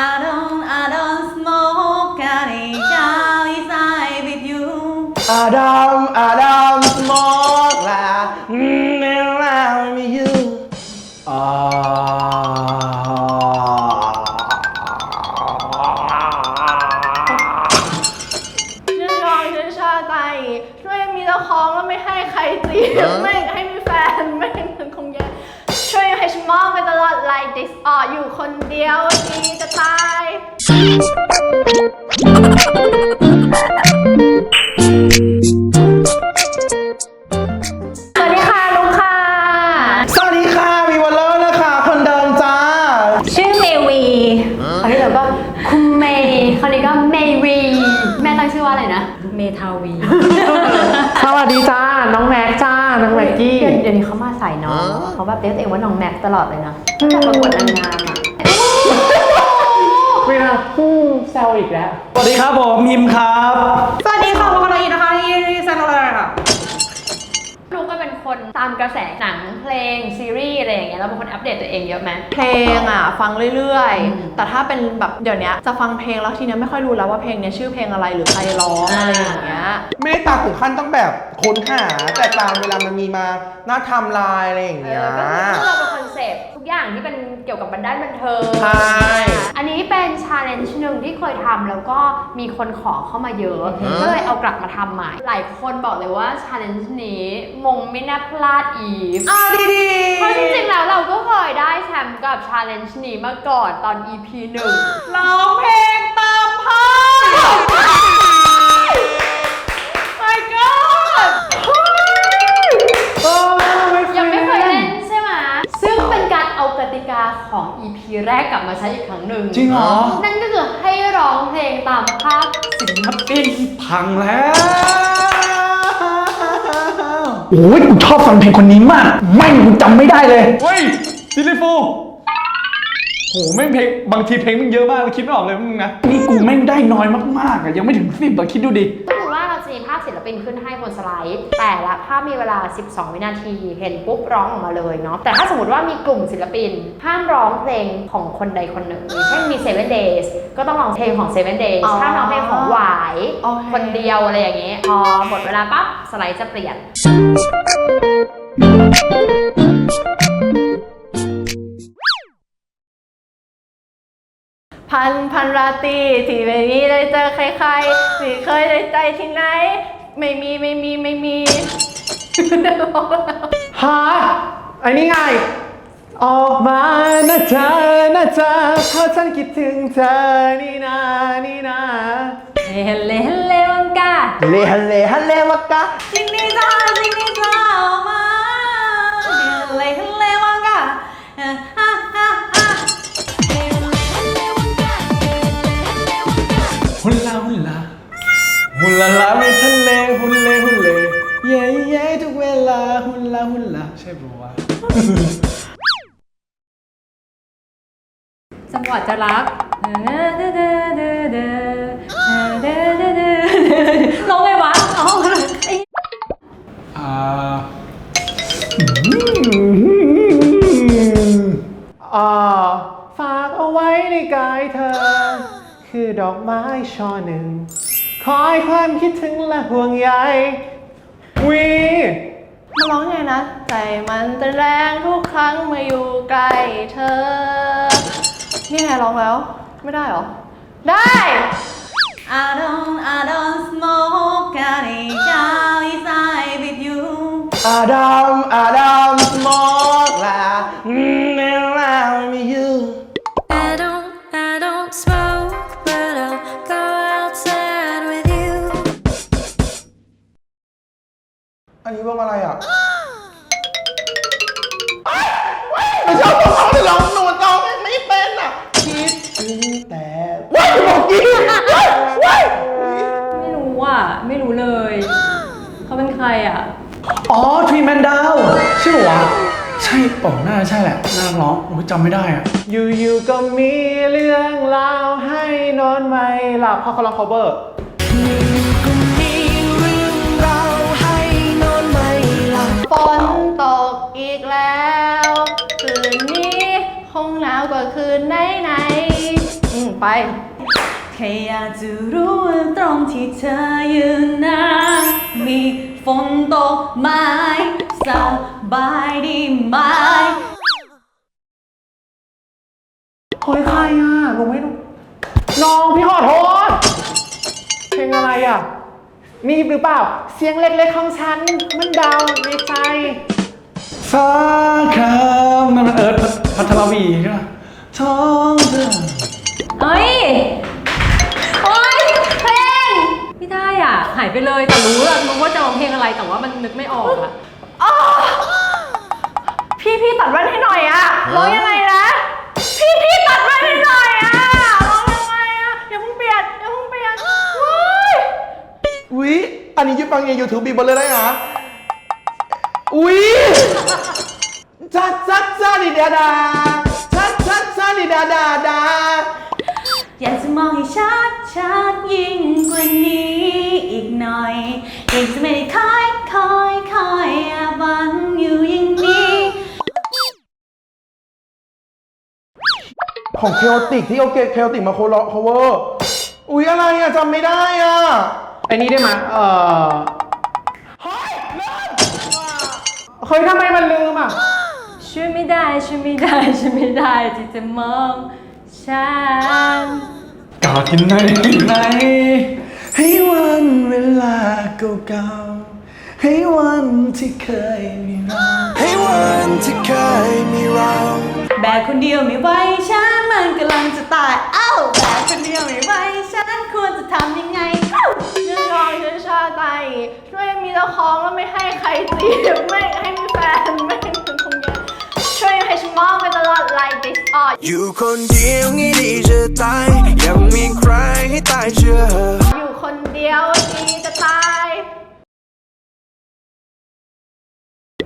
I don't I don't smoke any outside with you. อา ทาวี สวัสดีจ้า น้องแม็กจ้า น้องแม็กกี้ เดี๋ยวเดี๋ยวนี้เขามาใส่น้องเขาแบบเรียกตัวเองว่าน้องแม็กตลอดเลยนะตั้งแต่ประกวดนางงามอะไม่นะแซวอีกแล้ว สวัสดีครับผมมิมครับ สวัสดีค่ะพวกเราอีกนะคะที่แซนโรเลค่ะลูกก็เป็น คนตามกระแสหนังเพลงซีรีส์อะไรอย่างเงี้ยแล้วเป็นคนอัปเดตตัวเองเยอะไหมเพลงอะฟังเรื่อยๆ แต่ถ้าเป็นแบบเดี๋ยวเนี้ยจะฟังเพลงแล้วทีเนี้ยไม่ค่อยรู้แล้วว่าเพลงเนี้ยชื่อเพลงอะไรหรือใครร้องอะไรอย่างเงี้ยไม่ได้ตามถึงขั้นต้องแบบค้นหาแต่ตามเวลามันมีมาหน้าไทำลายอะไรอย่างเอเงี้ยอก็คือเราเป็นคอน เซปต์ทุกอย่างที่เป็นเกี่ยวกับบันด้านบันเทิงใช่ อันนี้เป็นชาเลนจ์หนึ่งที่เคยทำแล้วก็มีคนขอเข้ามาเยอะ ก็เลยเอากลับมาทำใหม่ หลายคนบอกเลยว่าชาเลนจ์นี้มงไม่น่าพลาดอีฟอ้าวดีเพราะจริงๆ แล้วเราก็เคยได้แชมป์กับชาเลนจ์นี้มาก่อนตอน EP หนึ่ง ร้องเพลงตามพ่อ ของ EP แรกกลับมาใช้อีกครั้งหนึ่งจริงเหรอ นั่นก็คือให้ร้องเพลงตามภาพศิลปินพังแล้วโอ้ยกูชอบฟังเพลงคนนี้มาก ไม่งกูจำไม่ได้เลย เฮ้ยซิลิฟูโหแม่งเพลงบางทีเพลงมันเยอะมากเราคิดไม่ออกเลยมึงนะ นี่กูแม่งได้น้อยมากๆอะยังไม่ถึงสิบอะคิดดูดิก็คือว่าเราจะมีภาพศิลปินขึ้นให้บนสไลด์ แต่ละภาพมีเวลา 12 วินาที เห็นปุ๊บร้องออกมาเลยเนาะ แต่ถ้าสมมติว่ามีกลุ่มศิลปิน ห้ามร้องเพลงของคนใดคนหนึ่งอย่างเช่นมี Seven Days ก็ต้องร้องเพลงของ Seven Days อ๋อห้ามร้องเพลงของหวายโอเคคนเดียวอะไรอย่างเงี้ยพอหมดเวลาปั๊บสไลด์จะเปลี่ยน พันพันราตรีที่ไม่มีได้เจอใครๆที่เคยได้ใจที่ไหน ไม่มีไม่มีไม่มีฮะไอ้นี่ไง ออกมานะเธอนะเธอเพราะฉันคิดถึงเธอนี่นานี่นาเฮเลเฮเลวังกาเลฮันเลฮันเลวะกะสิ่งนี้จ้าสิ่งนี้จ้าออกมาเลยเลยวังกะ ช่ปะวจังหวะจะรักร้องไงวะอ๋อไอ้อ่าอ่าฝากเอาไว้ในกายเธอ คือดอกไม้ช่อหนึ่ง คอยความคิดถึงและห่วงใยวี มันร้องไงนะ ใจมันเต้นแรงทุกครั้งเมื่ออยู่ใกล้เธอ นี่ไงร้องแล้ว ไม่ได้เหรอ ได้ I don't I don't smoke any outside with you อาดัมอาดัมสโมกลา อันนี้วงอะไรอะไม่ชอบร้องแต่ร้องหนูร้องไม่เป็นอะคิดถึงแต่ว้ายบอกกี้ว้ายว้ายไม่รู้อะ ไม่รู้เลย เขาเป็นใครอะ อ๋อทรีแมนดาวใช่ปะวะใช่เปล่าน่าจะใช่แหละน่าร้องโอ้ยจำไม่ได้อะอยู่ๆก็มีเรื่องเล่าให้นอนไม่หลับเขาเขาร้อง cover นตกอีกแล้ว คืนนี้คงหนาวกว่าคืนไหนไหนๆอืมไป แค่อยากจะรู้ว่าตรงที่เธอยืนนั้นมีฝนตกไหมสบายดีไหมเฮ้ยใครอะหนูไม่รู้น้อง นี่หรือเปล่า เสียงเล็กๆของฉัน มันดังในใจ ฟ้าครามนั่นมันเอิร์ธพัทรวีใช่ไหมท้องเธอเอ้ย โอ้ยเพลง ไม่ได้อะ หายไปเลย แต่รู้อะรู้ว่าจะร้องเพลงอะไร แต่ว่ามันนึกไม่ออกอะพี่พี่ตัดแว่นให้หน่อยอะร้องยังไงนะ อุ๊ยอันนี้ยูฟังในยูทูบบีบนเลยได้เหรออุ๊ยชัดชัดชัดดิดาดาชัดชัดชัดดิดาดาดาอยากจะมองให้ชัดชัดยิ่งกว่านี้อีกหน่อยอยากจะไม่ได้คอยคอยคอยอาบันอยู่อย่างนี้ของเคโอติกที่เอาเกเคโอติกมาโคโลโคเวอร์อุ๊ยอะไรอะจำไม่ได้อะ ไอ้นี่ได้ไหมเออเฮ้ยทำไมมันลืมอะ ช่วยไม่ได้ช่วยไม่ได้ช่วยไม่ได้ที่จะมองฉันกอดกันในในให้วันเวลาเก่าๆให้วันที่เคยมีเราให้วันที่เคยมีเรา แบกคนเดียวไม่ไหวฉันมันกำลังจะตายเอ้าแบกคนเดียวไม่ไหวฉันควรจะทำยังไง ชาติไตช่วยมีเจ้าของแล้วไม่ให้ใครจีบไม่ให้มีแฟนไม่ให้เป็นคงเยอะช่วยให้ฉันมองไปตลอด like this อะอยู่คนเดียวงี้ดีจะตาย ยังมีใครให้ตายเชื่ออยู่คนเดียวดีจะตาย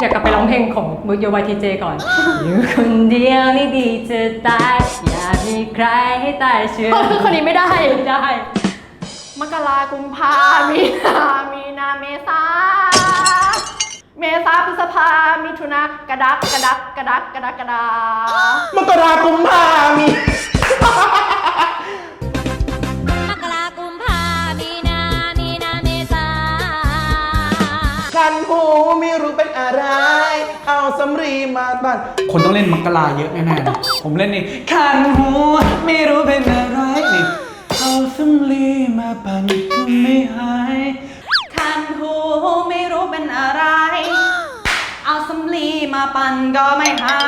อยากกลับไปร้องเพลงของมือโยวายทีเจก่อน อยู่คนเดียวนี่ดีจะตาย อยากมีใครให้ตายเชื่อ คนนี้ไม่ได้ ไม่ได้ มกรากุมภามีนามีนาเมษาเมษาพฤษภามิถุนากระดักกระดักกระดักกระดักกระดามกรากุมภามี มกรากุมภามีนามีนาเมษาคันหูไม่รู้เป็นอะไร เอาสำรีมาตัดคนต้องเล่นมังกราเยอะแน่ๆนะผมเล่นนี่คันหัวไม่รู้เป็นอะไรนี่ เอาสำลีมาปั่นก็ไม่หาย คันหูไม่รู้เป็นอะไร เอาสำลีมาปั่นก็ไม่หา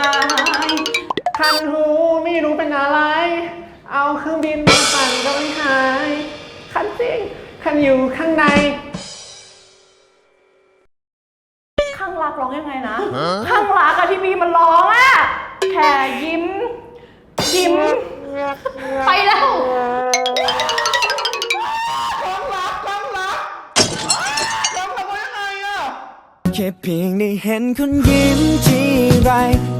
ย คันหูไม่รู้เป็นอะไร เอาเครื่องบินมาปั่นก็ไม่หาย คันจริง คันอยู่ข้างใน ข้างรักร้องยังไงนะ ข้างรักอะที่บีมันร้องอะแค่ยิ้ม ยิ้ม ไปแล้ว เพียงได้เห็นคนยิ้มทีไร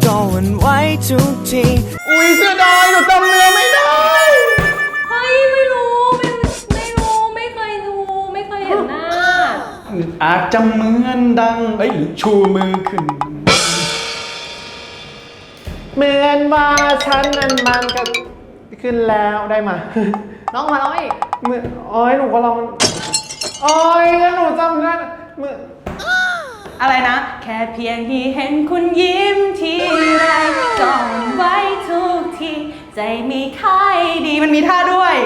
ก็หวันไหวทุกที อุ๊ยเสียดายหนูจำเนื้อไม่ได้ เฮ้ยไม่รู้ไม่ไม่รู้ไม่เคยดูไม่เคยเห็นหน้าอาจจะเหมือนดังเอ้ยหรือชูมือขึ้น เหมือนว่าฉันนั้นมันก็ขึ้นแล้วได้มา น้องมาร้องอีกเหมือนโอ้ยหนูก็ลองโอ้ยแล้วหนูจำได้เหมือน อะไรนะ แค่เพียงที่เห็นคุณยิ้มทีไรก็หวั่นไว้ทุกที ใจมีค่ายดีมันมีท่าด้วย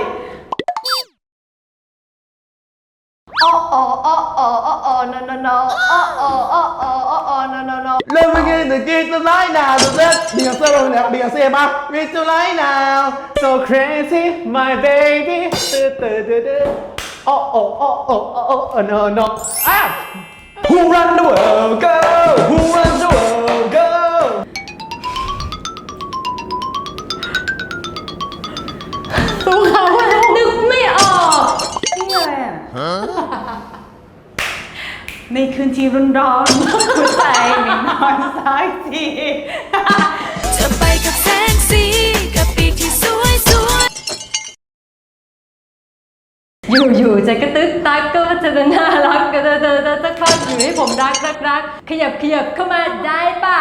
โอ้โอ้โอ้โอ้โอ้โอ้ no no no โอ้โอ้โอ้โอ้โอ้โอ้ no no no เริ่มเมื่อกี้ตะกี้จะไล่นาวเลิศเบียร์เซ่ลงแล้วเบียร์เซ่ปะมีจะไล่นาว so crazy my baby ตื่นตื่นตื่นตื่นโอ้โอ้โอ้โอ้โอ้โอ้ no no อ้ Who run the world go Who runs the world go สู้เขานึกไม่ออกนี่อะไรอะในคืนที่ร้อนร้อนๆหัวใจไม่นอนสักที เธอไปกับแสงสี อยู่อยู่ใจกระตึกตักก็จะน่ารักก็จะจะจะจะพักอยู่ให้ผมรักรักรักขยับขยับเข้ามาได้ป่ะ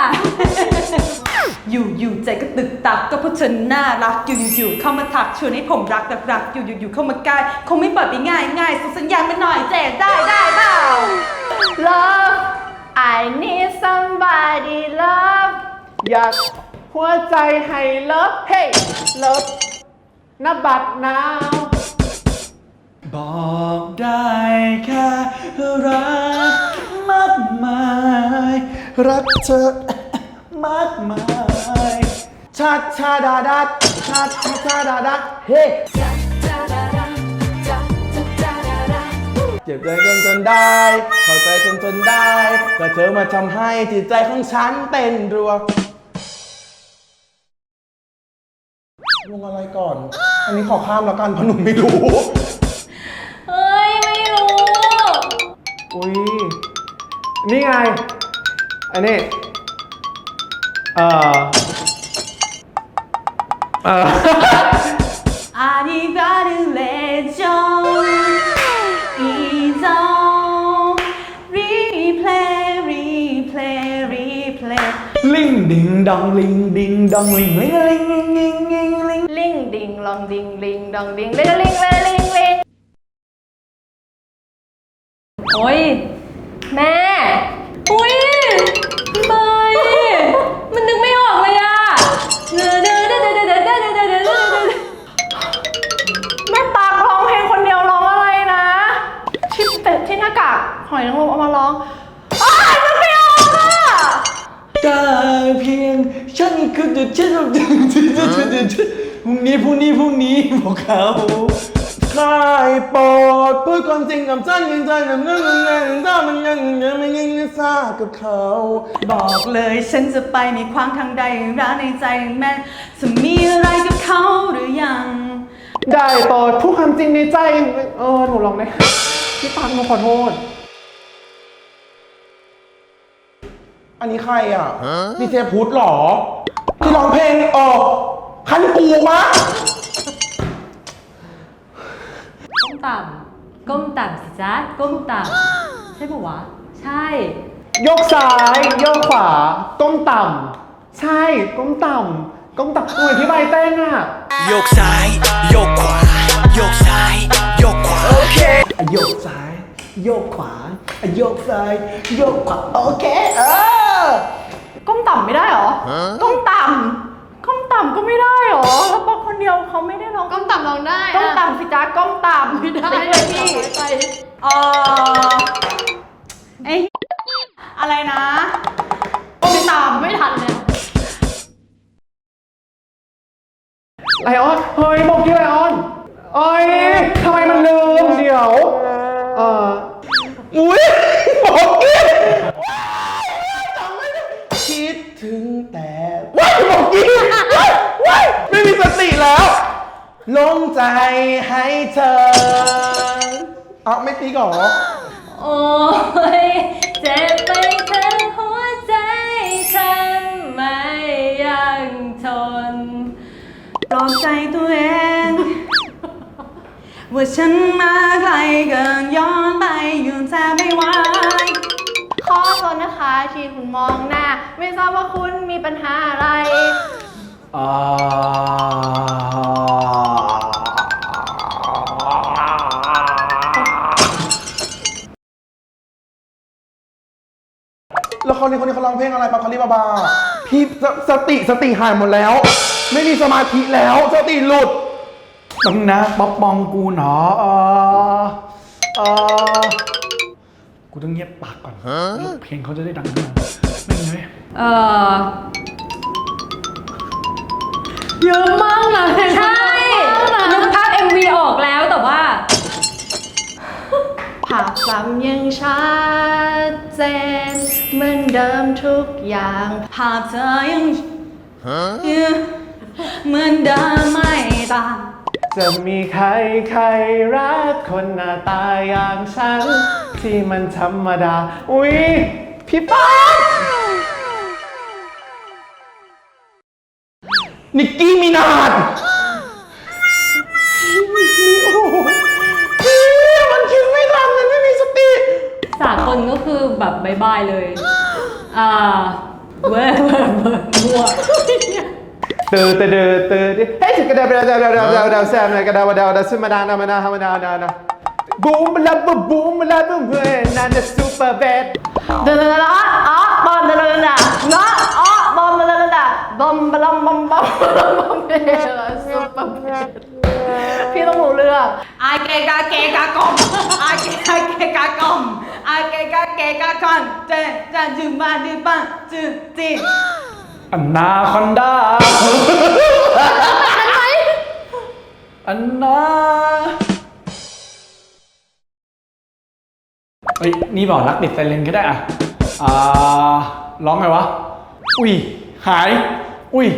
อยู่อยู่ใจก็ตึกตักก็เพราะเธอน่ารักอยู่อยู่อยู่เข้ามาถักชวนให้ผมรักรักรักอยู่อยู่อยู่เข้ามาใกล้คงไม่เปิดไปง่ายง่ายส่งสัญญาณมาหน่อยเจ๊ได้ได้เปล่า love I need somebody love อยากหัวใจให้เลิฟเฮ้ยเลิฟนบัดนาว บอกได้แค่รักมากมาย รักเธอมากมายชาชาดาดาชาชาชาดาดาเฮ้เจ็บใจจนจนได้ เข้าใจจนจนได้ก็เธอมาทำให้จิตใจของฉันเต้นรัวลงอะไรก่อน อันนี้ขอข้ามแล้วกันเพราะหนูไม่รู้ อุ้ยนี่ไง อันนี้ เอ่อ เอ่อ 아니다를 레전 이정 리플레이 리플레이 리플레이 ลิงดิงดองลิงดิงดองลิงลิงลิงลิงลิงลิง 링 딩 롱 딩 링 덩 딩 레링 레링 โอ้ยแม่ อุ้ยพี่บอยมันนึกไม่ออกเลยอะเด้อเด้อเด้อเด้อเด้อเด้อเด้อเด้อเด้อเด้อแม่ตักร้องเพลงคนเดียวร้องอะไรนะที่เป็ดที่หน้ากากหอยนางรมเอามาร้องอ้ายมันไม่ออกอะได้เพียงฉันคือจะเชื่อพรุ่งนี้พรุ่งนี้พรุ่งนี้บอกเขา ความจริงกับฉันยังใจกับเรื่องเงินเงินถ้ามันยังยังไม่ยังไม่ทราบกับเขา บอกเลยฉันจะไปมีควางทางใดร้านในใจแม่จะมีอะไรกับเขาหรือยัง ได้โปรดพูดความจริงในใจ เออหนูลองได้พี่ปังหนูขอโทษ อันนี้ใครอะดีเจพุทธเหรอ ที่ร้องเพลงเออคันกูมะก้มต่ำ ก้มต่ำสิจ๊ะก้มต่ำใช่ปะวะ ใช่ ยกซ้ายโยกขวาก้มต่ำใช่ก้มต่ำก้มต่ำหนูอธิบายเต้นอะโยกซ้ายโยกขวาโยกซ้ายโยกขวาโอเคโยกซ้ายโยกขวาโยกซ้ายโยกขวาโอเคเออก้มต่ำไม่ได้เหรอ ก้มต่ำก้มต่ำก็ไม่ได้ คนเดียวเขาไม่ได้ร้องก้มต่ำร้องได้ก้มต่ำสิจ๊ะก้มต่ำไม่ได้เลยพี่เออไอยอะไรนะไม่ตามไม่ทันเลยไลออนเฮ้ยบอกที่ไลออนเอ้ยทำไมมันลืมเดี๋ยวเอ่ออุ้ยบอกกี้คิดถึงแต่ว้ายบอกกี้ ว้ายว้ายไม่มีสติแล้ว ลงใจให้เธอ เอาไม่ตีก่อนเหรอโอ้ยเจ็บไปทั้งหัวใจฉันไม่ยังทนปลอบใจตัวเอง ว่าฉันมาไกลเกินย้อนไปอยู่แทบไม่ไหวขอโทษนะคะที่คุณมองหน้า ไม่ทราบว่าคุณมีปัญหาอะไรอ่า แล้วคนนี้คนนี้เขาร้องเพลงอะไรปะคาริบาบา พี่สสติสติหายหมดแล้ว ไม่มีสมาธิแล้ว สติหลุดต้องนะป๊อปปองกูเนาะเออเออกูต้องเงียบปากก่อน เพลงเขาจะได้ดังขึ้นมาไม่เลยเอ่อ เยอะมากนะใช่นึกภาพ MV ออกแล้วแต่ว่า ภาพจำยังชัดเจนเหมือนเดิมทุกอย่าง ภาพเธอยังยังเหมือนเดิมไม่ต่างจะมีใครใครรักคนหน้าตาอย่างฉัน ที่มันธรรมดา อุ๊ย พี่ป้า นิกกี้มินาดมันคิดไม่ทันมันไม่มีสติ สากนก็คือแบบบายบยเลย อ่าเว้ยเว้ยเว้ยมั่วเตอเตอเตอเตอเฮ้ยกระดาบกระดาบกระดาบกระดาบแซมเลยกระดาบกระดาบกระดาบซึ่งมาดานามานาฮามานานานาบูมลาบูบูมลาบูมเวนันเดอร์ซูเปอร์เวดเดอเดอเดออ๋อบอลเดอเดอเดอเนาะ บอมบลอมบอมบอมบอมบอมเบลซุปเปอร์เบลพี่ต้องรู้เรื่องอาเกกาเกกากอมอาเกกาเกกากอมอาเกกาเกกากอนเจจะจึงมาดึปังจึงจีอันนาคอนดาอันนาเฮ้ยนี่บอกรักติดไซเลนก็ได้อะอ่าร้องไงวะ อุ้ย หาย อุ้ย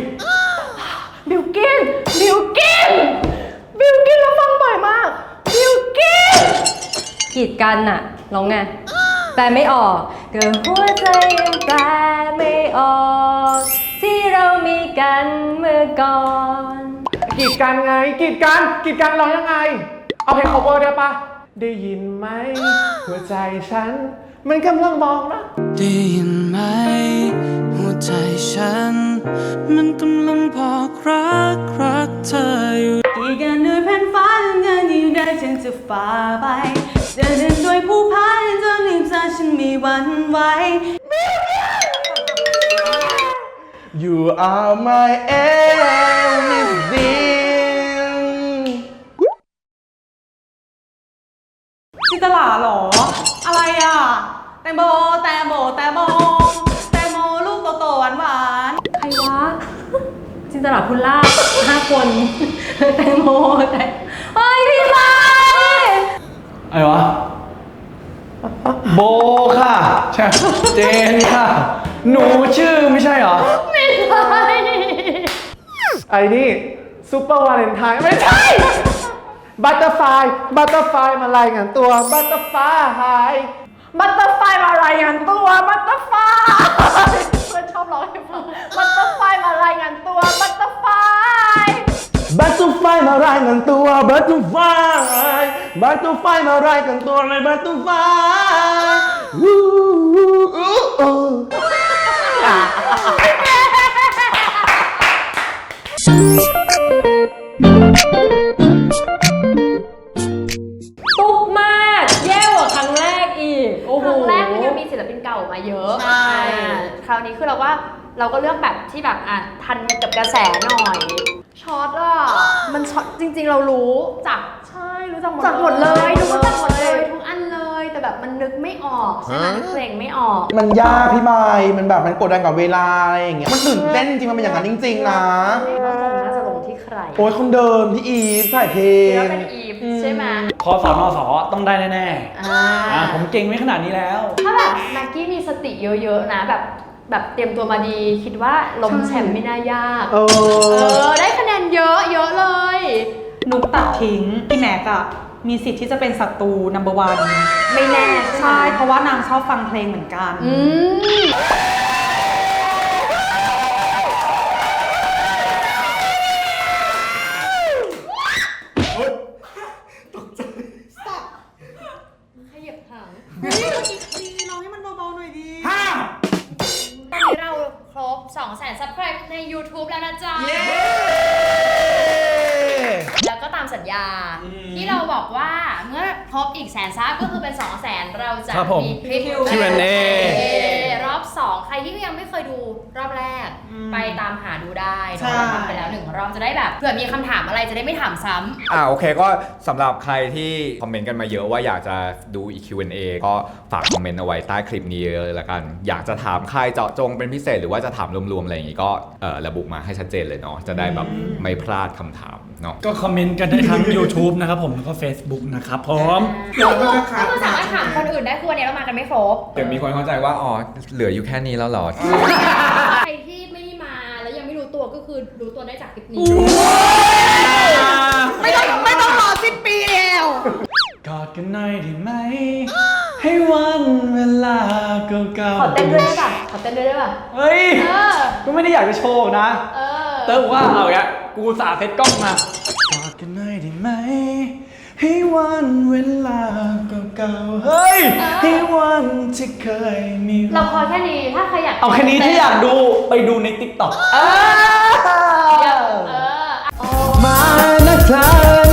บิวกิน บิวกิน บิวกินเราฟังบ่อยมาก บิวกิน กีดกันน่ะร้องไง แปลไม่ออกเกิดหัวใจยังแปลไม่ออก ที่เรามีกันเมื่อก่อน กีดกันไง กีดกันกีดกันร้องยังไง เอาเพลง cover ได้ปะได้ยินไหมหัวใจฉัน มันกำลังบอกนะ ได้ยินไหมหัวใจฉัน มันกำลังบอกรักรักเธออยู่กีกันด้วยแผ่นฟ้าจนเงินอยู่ได้ฉันจะฝ่าไปเดินเดินด้วยผู้พานจนลืมตาฉันมีวันไหว You are my everything จินตลาเหรอ อะไรอะ แตงโมแตงโมแตงโม จินตลาพุลล่าภห้าคนแตงโมแต่เฮ้ยพี่ชายอะไรวะ โบค่ะ ใช่ เจนค่ะ หนูชื่อไม่ใช่เหรอไอ้นี่ซูเปอร์วาเลนไทน์ไม่ใช่ บัตเตอร์ไฟบัตเตอร์ไฟมารายงานตัวบัตเตอร์ไฟบัตเตอร์ไฟมารายงานตัวบัตเตอร์ไฟเพื่อนชอบร้องให้ฟังารายงานตัวบัตเตอร์ไฟบัตเตอร์ไฟมารายงานตัวเลยบัตเตอร์ไฟวู้วู้อู้อู้ตุ๊กมากแย่กว่าครั้งแรกอีกโอ้โห ครั้งแรกมันยังมีศิลปินเก่ามาเยอะใช่ อ่าคราวนี้คือเราว่าเราก็เลือกแบบที่แบบอะทันกับกระแสหน่อย ช็อตอะ มันช็อตจริง ๆ เรารู้จับใช่รู้จักหมดจับหมดเลยดูรู้จับหมดเลยทุกอันเลย แต่แบบมันนึกไม่ออกใช่ไหมนึกเพลงไม่ออก มันยากพี่ไม้มันแบบมันกดดันกับเวลาอะไรอย่างเงี้ย มันตื่นเต้นจริงมันเป็นอย่างนั้นจริง ๆ นะ ว่ามงน่าจะลงที่ใครโอ้ยคนเดิมพี่อีฟถ่ายเพลคิดงว่าเป็นอีฟใช่ไหมคอสอนอสอต้องได้แน่อ่าๆอ่าผมเก่งไม่ขนาดนี้แล้ว ถ้าแบบแม็กกี้มีสติเยอะๆนะแบบ แบบเตรียมตัวมาดี คิดว่าล้มแชมป์ไม่น่ายากเอเอออ ได้คะแนนเยอะเยอะเลย นุกตัดทิ้งพี่แม็กอะมีสิทธิ์ที่จะเป็นศัตรู number one ไม่แน่ใช่ เพราะว่านางชอบฟังเพลงเหมือนกัน อืม ครับผมมีคลิป Q&A รอบ 2 ใครที่ยังไม่เคยดูรอบแรกไปตามหาดูได้ใช่เราทำไปแล้วหนึ่งรอบจะได้แบบเผื่อมีคำถามอะไรจะได้ไม่ถามซ้ำ อ่าโอเคก็สำหรับใครที่คอมเมนต์กันมาเยอะว่าอยากจะดู EQ&A ก็ฝากคอมเมนต์เอาไว้ใต้คลิปนี้เลยละกัน อยากจะถามใครเจาะจงเป็นพิเศษหรือว่าจะถามรวมๆ อะไรอย่างงี้ก็เอ่อระบุมาให้ชัดเจนเลยเนาะจะได้แบบไม่พลาดคำถาม เนาะก็คอมเมนต์กันได้ทั้ง YouTube นะครับผมแล้วก็ Facebook นะครับผมก็คือสามารถถามคนอื่นได้คือวันนี้เรามากันไม่ครบ เดี๋ยวมีคนเข้าใจว่าอ๋อเหลืออยู่แค่นี้แล้วเหรอ ใครที่ไม่ได้มาแล้วยังไม่รู้ตัวก็คือรู้ตัวได้จากคลิปนี้ ไม่ต้องไม่ต้องรอสิ้นปีเอว กอดกันหน่อยได้ไหม ให้วันเวลาเก่าๆขอเต้นด้วยได้ป่ะขอเต้นด้วยได้ป่ะ เฮ้ย เออ ก็ไม่ได้อยากจะโชว์นะ เออ เติร์กว่าเอาอย่างเงี้ย กูสาเซ็ตกล้องมากอดกันหน่อยได้ไหม ให้วันเวลาเก่าๆเฮ้ย ให้วันที่เคยมีเราพอแค่นี้ถ้าใครอยากเอาแค่นี้ถ้าอยากดูไปดูในติ๊กต็อกเออ มานะเธอ